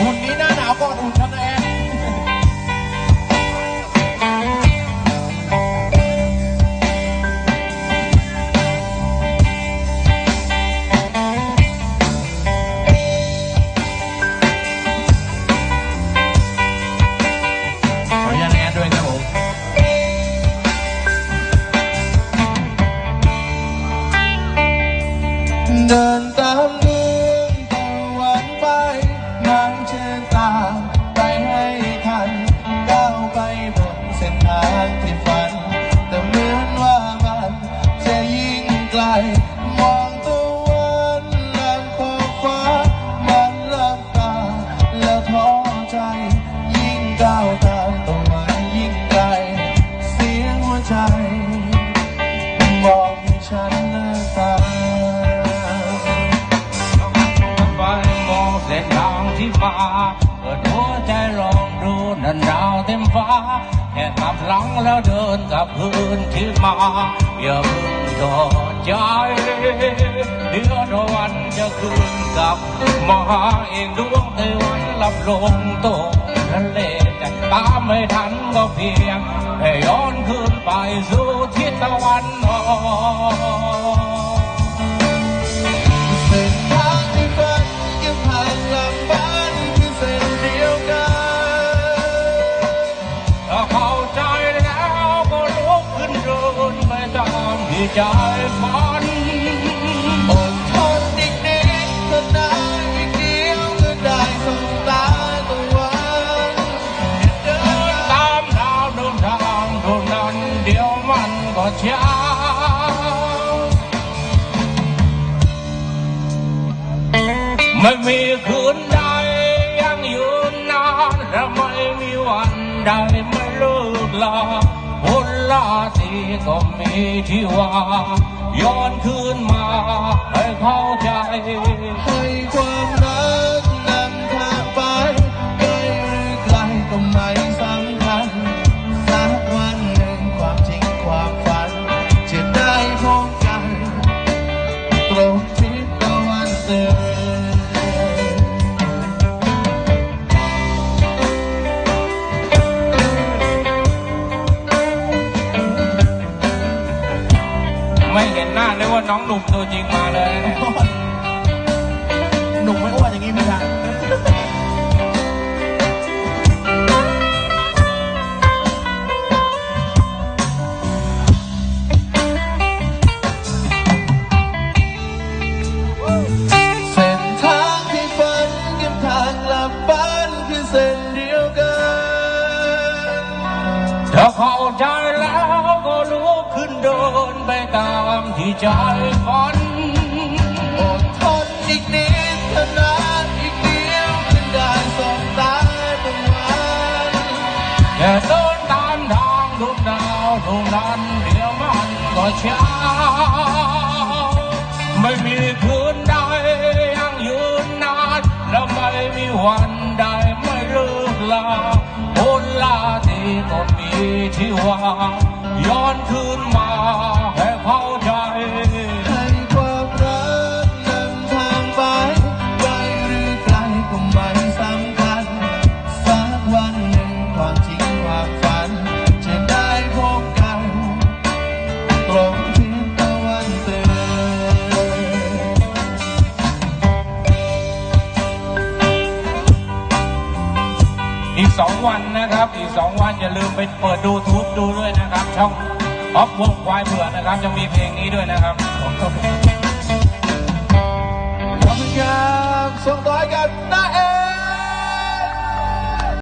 หุ่นนี้หน้าหนาวก่อนหุ่นชั้นะแอน มองตะวันและขอบฟ้า มันลับตาแล้วท้อใจ ยิ่งก้าวตามตะวันยิ่งไกล เสียงหัวใจบอกให้ฉันเลิกตามไปมองเส้นทางที่ฟ้าเปิดหัวใจลองดูนันดาวเต็มฟ้า แค่กลับหลังแล้วเดินกับพื้นที่มา อย่าเพิ่งต่อใจ เดี๋ยววันจะคืนกลับมาเองดวงตะวันลับลงตรงทะเลจะตามไม่ทันก็เพียงให้ย้อนคืนไปสู่ทิศตะวันออกามที่ใจฝันอดทนอีกนิดเท่านั้นอีกเดียวก็ได้สบตาตะวันเดิเดิน สีก็มีที่ว่า ย้อนคืนมาให้เข้าใจ เห็นหน้าเลยว่าน้องหนุ่มตัวจริงมาเลยนะเนี่ยหนุ่มไม่อ้วนอย่างนี้ไม่ใช่เส้นทางที่ฝันกับทางกลับบ้านคือเส้นเดียวกันถ้าเข้าใจแล้วก็ลุกขึ้นเดินไปตามที่ ใจฝันอดทนอีกนิดเท่านั้นอีกเดียวจึงได้สบตาตะวันอย่าเดินตามทางทุกดาวทุกนั้นเดี๋ยวมันก็เช้าไม่มีคืนใดยังยืนนานและไม่มีวันใดไม่เลิกลาคนลาทีก็มีที่ว่าย้อนคืนมา อีกสองวันนะครับ อีกสองวันอย่าลืมไปเปิดดูทูบดูด้วยนะครับ ช่องออฟวงควายเผือกนะครับจะมีเพลงนี้ด้วยนะครับขอบคุณครับส่งต่อให้กันน